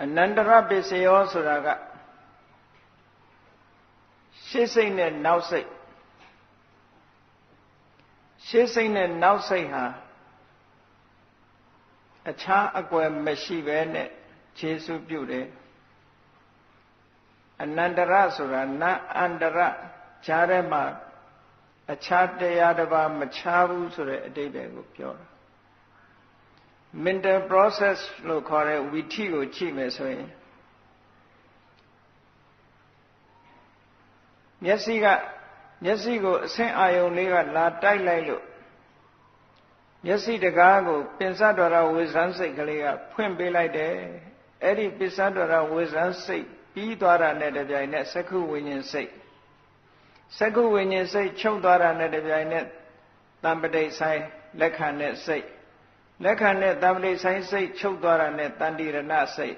အနန္တရပစ္စယောဆိုတာကရှေ့စိတ်နဲ့နောက်စိတ်ရှေ့စိတ်နဲ့နောက်စိတ်ဟာအခြားအကွယ်မရှိပဲနဲ့ခြေဆုပ်ပြုတယ်အနန္တရဆိုတာနအန္တရဈာထဲမှာအခြားတရားတစ်ပါးမခြားဘူးဆိုတဲ့အတိတ်ပဲကိုပြောတာ mental process လို့ခေါ်တဲ့ဝီထိကိုကြည့်မယ်ဆိုရင်မျက်စိကမျက်စိကိုအဆင့်အာယုံလေးကလာတိုက်လိုက်လို့မျက်စိတကားကိုပင်စတော်ရဝေဇန်စိတ်ကလေးကဖွင့်ပေးလိုက်တယ်အဲ့ဒီပင်စတော်ရဝေဇန်စိတ်ပြီးသွားတာနဲ့တပြိုင်နက်သက္ခုဝိညာဉ်စိတ်သက္ခုဝိညာဉ်စိတ်ချုပ်သွားတာနဲ့တပြိုင်နက်တံပတိဆိုင်လက်ခံတဲ့စိတ် လက်ခံတဲ့တံပတိဆိုင်စိတ်ချုပ်သွားတာနဲ့တန်တိရဏစိတ်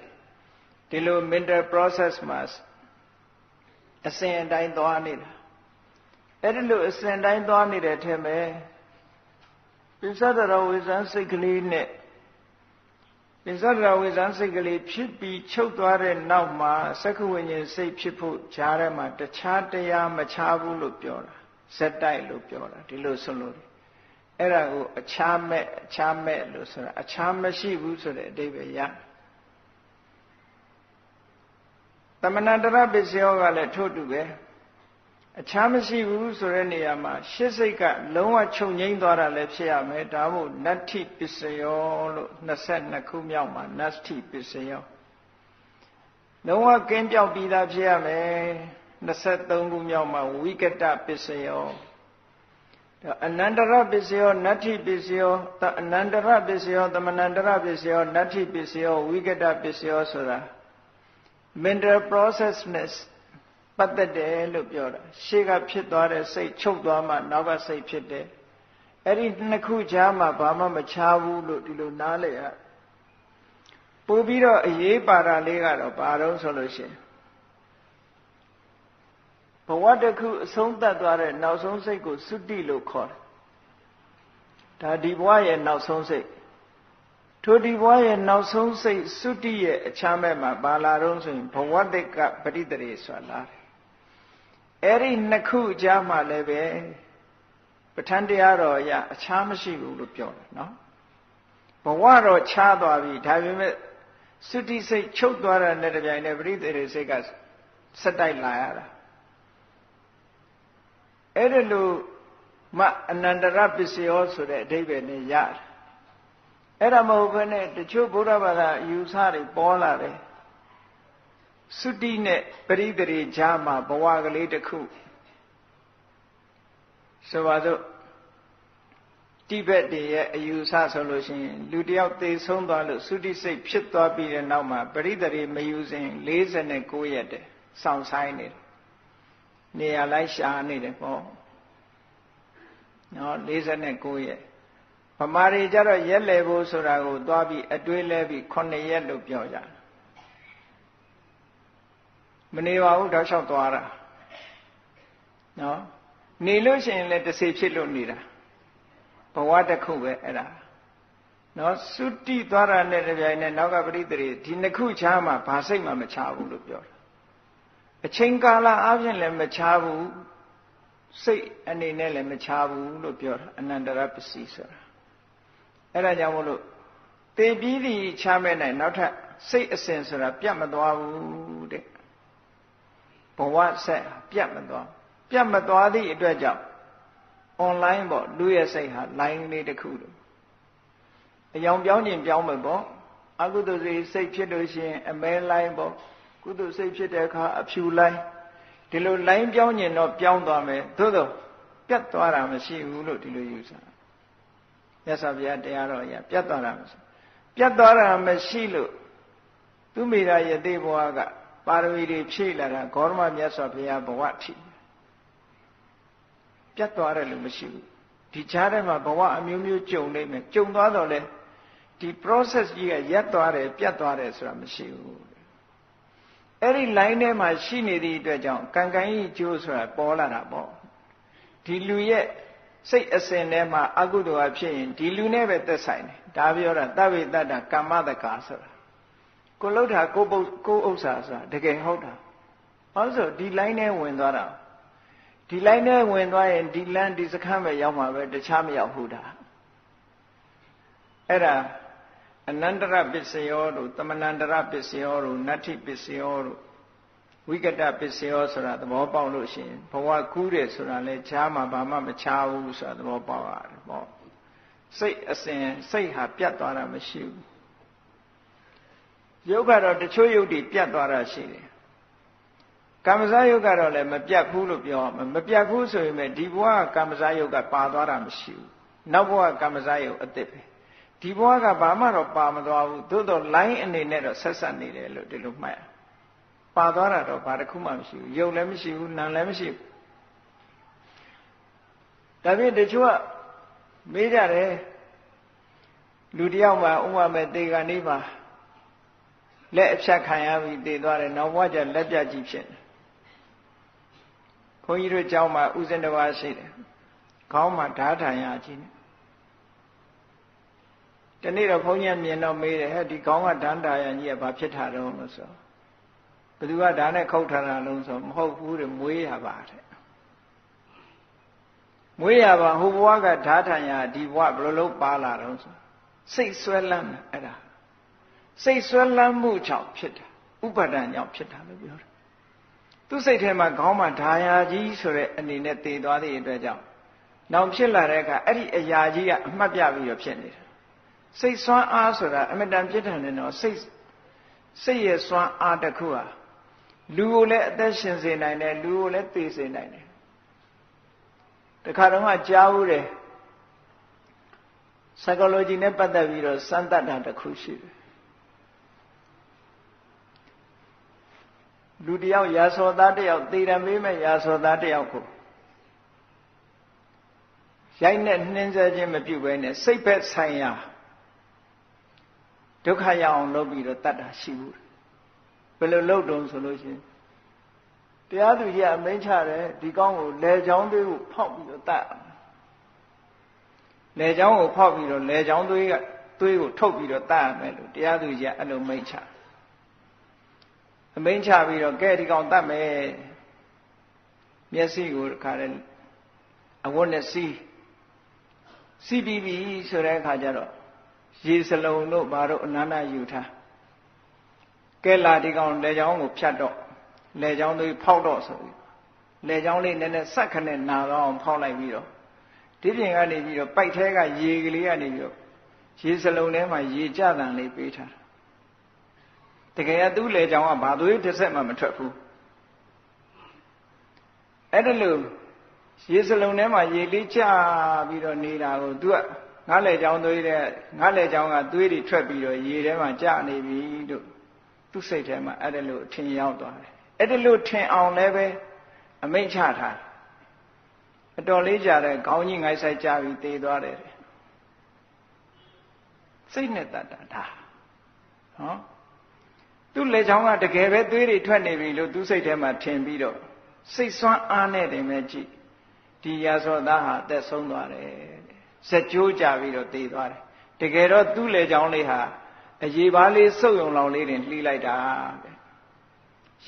ဒီလို mental process မှာအစဉ်အတိုင်းသွားနေတာအဲ့ဒီလိုအစဉ်တိုင်းသွားနေတဲ့ထဲမှာပိဿဒရဝေဇန်စိတ်ကလေးနဲ့ပိဿဒရဝေဇန်စိတ်ကလေးဖြစ်ပြီးချုပ်သွားတဲ့နောက်မှာသက္ကဝိညာဉ်စိတ်ဖြစ်ဖို့ဈာထဲမှာတခြားတရားမခြားဘူးလို့ပြောတာဇက်တိုက်လို့ပြောတာဒီလိုဆိုလို့ အဲ့ဒါကိုအခြားမဲ့အခြားမဲ့လို့ဆိုတာအခြားမရှိဘူးဆိုတဲ့အဓိပ္ပာယ်ရသမဏတရပစ္စယောကလည်းထို့တူပဲအခြားမရှိဘူးဆိုတဲ့နေရာမှာရှစ်စိတ်ကလုံးဝချုပ်ငိမ့်သွားတာလည်းဖြစ်ရမယ်ဒါမို့နတ္ထိပစ္စယောလို့22ခုမြောက်မှာနတ္ထိပစ္စယောလုံးဝကင်းပြောက်ပြီးသားဖြစ်ရမယ်23ခုမြောက်မှာဝိကတပစ္စယော အနန္တရပစ္စယောနတ္ထိပစ္စယောအနန္တရပစ္စယောသမဏန္တရပစ္စယောနတ္ထိပစ္စယောဝိကတပစ္စယောဆိုတာ mental processness ပတ်သက်တယ်လို့ပြောတာရှေ့ကဖြစ်သွားတဲ့စိတ်ချုပ်သွားမှနောက်ကစိတ်ဖြစ်တယ်အဲ့ဒီနှစ်ခုကြားမှာဘာမှမခြားဘူးလို့ဒီလိုနားလည်ရပို့ပြီးတော့အရေးပါတာလေးကတော့ဘာတော့ဆိုလို့ရှိရင် ဘဝတစ်ခုအဆုံးသတ်သွားတဲ့နောက်ဆုံးစိတ်ကိုသုတိလို့ခေါ်တယ်ဒါဒီဘဝရဲ့နောက်ဆုံးစိတ်ထိုဒီဘဝရဲ့နောက်ဆုံးစိတ်သုတိရဲ့အချမ်းမဲ့မှာဘာလာတော့ဆိုရင်ဘဝတက်ကပရိတရေဆိုတာလာတယ်အဲ့ဒီနှစ်ခုကြားမှာလည်းပဲပဋ္ဌာန်းတရားတော်အရအခြားမရှိဘူးလို့ပြောတယ်နော်ဘဝတော့ခြားသွားပြီဒါပေမဲ့သုတိစိတ်ချုပ်သွားတဲ့နဲ့တပြိုင်နက်ပရိသေရိစိတ်ကဆက်တိုက်လာရတာ အဲ့ဒါလို့မအနန္တရပစ္စယောဆိုတဲ့အဓိပ္ပာယ်နဲ့ရတယ်အဲ့ဒါမဟုတ်ဘဲနဲ့တချို့ဘုရားဘာသာယူဆတွေပေါ်လာတယ်သုတိနဲ့ပရိသေရိကြားမှာဘဝကလေးတစ်ခုဆိုပါစို့တိဘက်တွေရဲ့အယူဆဆိုလို့ရှိရင်လူတယောက်သေဆုံးသွားလို့သုတိစိတ်ဖြစ်သွားပြီးတဲ့နောက်မှာပရိသေရိမယူစဉ်49ရက်တည်းစောင့်ဆိုင်နေတယ် နေရာလိုက်ရှာနေတယ်ပေါ့နော်49ရက်ဗမာတွေကြတော့ရက်လေဖို့ဆိုတာကိုသွားပြီးအတွေးလဲပြီး9ရက်လို့ပြောကြတယ်မနေပါဘူးတောက်လျှောက်သွားတာနော်နေလို့ရှိရင်လည်းတစေဖြစ်လို့နေတာဘဝတစ်ခုပဲအဲ့ဒါနော်သုတိသွားတာနဲ့တပြိုင်နက်နောက်ကပရိသေဒီနှစ်ခုချားမှာဘာစိတ်မှမချဘူးလို့ပြောတာ အချိန်ကာလအပြင်လည်းမချဘူးစိတ်အနေနဲ့လည်းမချဘူးလို့ပြောတာအနန္တရပစ္စည်းဆိုတာအဲ့ဒါကြောင့်မို့လို့တေပြီးဒီချမဲ့နိုင်နောက်ထပ်စိတ်အစဉ်ဆိုတာပြတ်မသွားဘူးတဲ့ဘဝဆက်ပြတ်မသွားပြတ်မသွားသည့်အတွက်ကြောင့် online ပေါ့လူရဲ့စိတ်ဟာ line လေးတစ်ခုလို့အယောင်ပြောင်းခြင်းပြောင်းမယ်ပေါ့အကုသိုလ်စိတ်စိတ်ဖြစ်လို့ရှိရင်အမဲ line ပေါ့ ကုသိုလ်စိတ်ဖြစ်တဲ့အခါအဖြူ line ဒီလို line ပြောင်းခြင်းတော့ပြောင်းသွားမယ်သို့တော့ပြတ်သွားတာမရှိဘူးလို့ဒီလိုယူဆမြတ်စွာဘုရားတရားတော်အရာပြတ်သွားတာမရှိပြတ်သွားတာမရှိလို့သူမိရာယတိဘဝကပါရမီတွေဖြည့်လာတာဂေါရမမြတ်စွာဘုရားဘဝထိပြတ်သွားတယ်လို့မရှိဘူးဒီခြားထဲမှာဘဝအမျိုးမျိုးကြုံနေမယ်ကြုံသွားတော့လေဒီ process ကြီးကရက်သွားတယ်ပြတ်သွားတယ်ဆိုတာမရှိဘူး အဲ့ဒီ line ထဲမှာရှိနေသည့်အတွက်ကြောင့်ကံကံကြီးကျိုးဆိုတာပေါ်လာတာပေါ့ဒီလူရဲ့စိတ်အစဉ်ထဲမှာအကုသိုလ်အဖြစ်ရင်ဒီလူနဲ့ပဲသက်ဆိုင်တယ်ဒါပြောတာတဗ္ဗေတ္တကမ္မတကာဆိုတာကိုလှုပ်တာကိုပုတ်ကိုဥစ္စာဆိုတာတကယ်ဟုတ်တာဘာလို့ဆိုဒီလိုင်းနဲ့ဝင်သွားတာဒီလိုင်းနဲ့ဝင်သွားရင်ဒီလမ်းဒီစခန်းပဲရောက်မှာပဲတခြားမရောက်ဘူးတာအဲ့ဒါ အနန္တရပစ္စယောတို့တမနန္တရပစ္စယောတို့နတ္ထိပစ္စယောတို့ဝိကတပစ္စယောဆိုတာသဘောပေါက်လို့ရှိရင်ဘဝကူးတယ်ဆိုတာလဲချားမှာဘာမှမချားဘူးဆိုတာသဘောပေါက်ရတယ်ပေါ့စိတ်အစဉ်စိတ်ဟာပြတ်သွားတာမရှိဘူးယုတ်ကတော့တချို့ယုတ်တွေပြတ်သွားတာရှိတယ်ကာမဇာယုတ်ကတော့လည်းမပြတ်ဘူးလို့ပြောမှာမပြတ်ဘူးဆိုရင်ဒီဘဝကာမဇာယုတ်ကပါသွားတာမရှိဘူးနောက်ဘဝကာမဇာယုတ်အစ်စ်ပဲ ဒီဘဝကဘာမှတော့ပါမသွားဘူးသို့တော့ line အနေနဲ့တော့ဆက်ဆက်နေတယ်လို့ဒီလိုမှတ်ရပါသွားတာတော့ဘာတစ်ခုမှမရှိဘူးယုတ်လည်းမရှိဘူးနာလည်းမရှိဘူးဒါဖြင့်တချို့ကမေးကြတယ်လူတယောက်မှဥပမာတေဂာနေပါလက်အဖြတ်ခံရပြီးတည်သွားတယ်နောက်ဘဝကျလက်ပြကြီးဖြစ်တယ်ဘုန်းကြီးတို့ကျောင်းမှာဥစဉ်တစ်ပါးရှိတယ်ခေါင်းမှာဓာထာရကြီးနေ တနေ့တော့ဘုန်းကြီးမြင်တော့မေးတယ်ဟဲ့ဒီခေါင်းကဓာထာရကြီးကဘာဖြစ်တာတော့လို့ဆိုဘယ်သူကဓာနဲ့ခုတ်ထားတာလုံးဆိုမဟုတ်ဘူးတဲ့မွေးရပါတဲ့မွေးရပါဟိုဘဝကဓာထာရဒီဘဝဘယ်လိုလုပ်ပါလာတော့ဆိုစိတ်ဆွဲလန်းတာအဲ့ဒါစိတ်ဆွဲလန်းမှုကြောင့်ဖြစ်တာဥပါဒဏ်ကြောင့်ဖြစ်တာလို့ပြောတယ်သူစိတ်ထဲမှာခေါင်းမှာဓာယာကြီးဆိုတဲ့အနေနဲ့တည်သွားတဲ့အတွက်ကြောင့်နောင်ဖြစ်လာတဲ့အခါအဲ့ဒီအရာကြီးကအမှတ်ပြပြီးတော့ဖြစ်နေတာ စိတ်ဆွမ်းအားဆိုတာအမတန်ပြည့်ထန်တယ်နော်စိတ်စိတ်ရဲ့ဆွမ်းအားတစ်ခုဟာလူကိုလည်းအသက်ရှင်စေနိုင်တယ်လူကိုလည်းသေစေနိုင်တယ်တခါတော့ကကြားဦးတယ် psychology နဲ့ပတ်သက်ပြီးတော့စမ်းသပ်တာတစ်ခုရှိတယ်လူတယောက်ရာစောသားတယောက်သေရမေးမဲ့ရာစောသားတယောက်ကိုရိုက်နဲ့နှင်းဆဲခြင်းမပြုဘဲနဲ့စိတ်ဘက်ဆိုင်ရာ ဒုက္ခရအောင်လုပ်ပြီးတော့တတ်တာရှိဘူးဘယ်လိုလုပ်တုံးဆိုလို့ရှိရင်တရားသူကြီးအမိန့်ချတယ်ဒီကောင်းကိုလေချောင်းသွေးကိုဖောက်ပြီးတော့တတ်လေချောင်းကိုဖောက်ပြီးတော့လေချောင်းသွေးကသွေးကိုထုတ်ပြီးတော့တတ်ရမယ်လို့တရားသူကြီးအဲ့လိုမိန့်ချအမိန့်ချပြီးတော့ကဲဒီကောင်တတ်မယ်မျက်စိကိုခါတဲ့အဝတ်နဲ့စီးစီးပြီးပြီဆိုတဲ့အခါကျတော့ ရေစလုံးတို့ဘာတို့အနန္တယူထားကဲလာဒီကောင်လေချောင်းကိုဖြတ်တော့လေချောင်းသွေးဖောက်တော့ဆိုပြီးလေချောင်းလေးနည်းနည်းဆက်ခနဲ့နာတော့အောင်ဖောက်လိုက်ပြီးတော့ဒီပြင်ကနေပြီးတော့ပိုက်ထဲကရေကလေးကနေပြီးတော့ရေစလုံးထဲမှာရေကြတန်လေးပေးထားတကယ်ကသူ့လေချောင်းကဘာသွေးတစ်ဆက်မှမထွက်ဘူးအဲ့ဒါလို့ရေစလုံးထဲမှာရေလေးကျပြီးတော့နေတာကိုသူက ငါးလေချောင်းသွေးတဲ့ငါးလေချောင်းကသွေးတွေထွက်ပြီးတော့ရေထဲမှာကျနေပြီလို့သူ့စိတ်ထဲမှာအဲ့ဒါလို့ထင်ရောက်သွားတယ်အဲ့ဒါလို့ထင်အောင်လည်းပဲအမိန့်ချထားအတော်လေးကြာတဲ့ခေါင်းကြီးငိုက်ဆိုင်ကြပြီးတေးသွားတယ်စိတ်နဲ့တတ်တာဒါဟောသူ့လက်ချောင်းကတကယ်ပဲသွေးတွေထွက်နေပြီလို့သူ့စိတ်ထဲမှာထင်ပြီးတော့စိတ်ဆွမ်းအားနဲ့တင်ပဲကြည့်ဒီရာဇောသားဟာအသက်ဆုံးသွားတယ် ဇက်ကြိုးကြပြီးတော့တေးသွားတယ်တကယ်တော့သူ့လက်ချောင်းလေးဟာအရေးပါလေးစုပ်ယုံလောင်လေးတင်လှီးလိုက်တာပဲ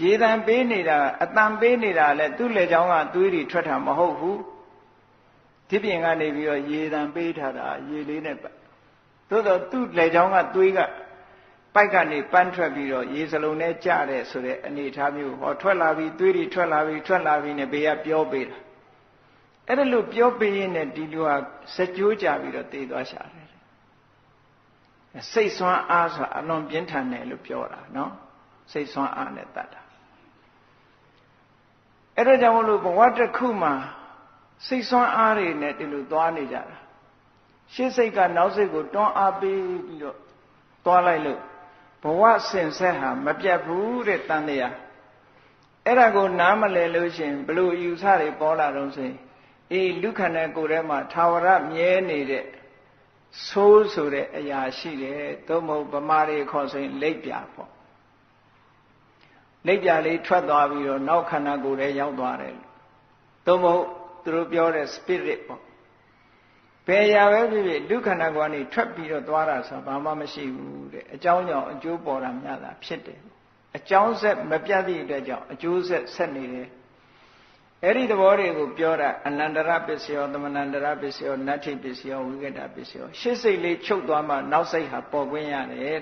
ရေတံပေးနေတာအတန်ပေးနေတာလဲသူ့လက်ချောင်းကသွေးတွေထွက်တာမဟုတ်ဘူးဒီပြင်ကနေပြီးတော့ရေတံပေးထားတာရေလေးနဲ့ပတ်သို့တော့သူ့လက်ချောင်းကသွေးကပိုက်ကနေပန်းထွက်ပြီးတော့ရေစလုံးနဲ့ကြတဲ့ဆိုတဲ့အနေအထားမျိုးဟောထွက်လာပြီးသွေးတွေထွက်လာပြီးထွက်လာပြီးနဲ့ဘေးကပြောပေးတာ အဲ့ဒါလို့ပြောပေးရင်လည်းဒီလူဟာစကြိုးကြပြီးတော့တေးသွားရှာတယ်စိတ်ဆွမ်းအားဆိုတာအလွန်ပြင်းထန်တယ်လို့ပြောတာနော်စိတ်ဆွမ်းအားနဲ့တတ်တာအဲ့ဒါကြောင့်မလို့ဘဝတစ်ခုမှာစိတ်ဆွမ်းအားတွေနဲ့ဒီလိုသွားနေကြတာရှေ့စိတ်ကနောက်စိတ်ကိုတွန်းအားပေးပြီးတော့သွားလိုက်လို့ဘဝဆင်ဆက်ဟာမပြတ်ဘူးတဲ့တန်တရားအဲ့ဒါကိုနားမလည်လို့ရှင်ဘလို့ယူဆတွေပေါ်လာတော့ဆိုရင် အေးလူခန္ဓာကိုယ်ထဲမှာသာဝရမြဲနေတဲ့ဆိုးဆိုတဲ့အရာရှိတယ်သို့မဟုတ်ဗမာတွေခေါ်ဆိုရင်လက်ပြပေါ့လက်ပြလေးထွက်သွားပြီးတော့နောက်ခန္ဓာကိုယ်ထဲရောက်သွားတယ်သို့မဟုတ်သူတို့ပြောတဲ့ spirit ပေါ့ဘယ်ရာပဲဖြစ်ဖြစ်ဒုက္ခဏကနေထွက်ပြီးတော့သွားတာဆိုဘာမှမရှိဘူးတဲ့အကြောင်းကြောင့်အကျိုးပေါ်တာများတာဖြစ်တယ်အကြောင်းဆက်မပြတ်သည့်အတွက်ကြောင့်အကျိုးဆက်ဆက်နေတယ် အဲ့ဒီသဘောတွေကိုပြောတာအနန္တရပစ္စယောသမဏန္တရပစ္စယောနတ္ထိပစ္စယောဝိကတပစ္စယောရှစ်စိတ်လေးချုပ်သွားမှနောက်စိတ်ဟာပေါ်ခွင့်ရတယ်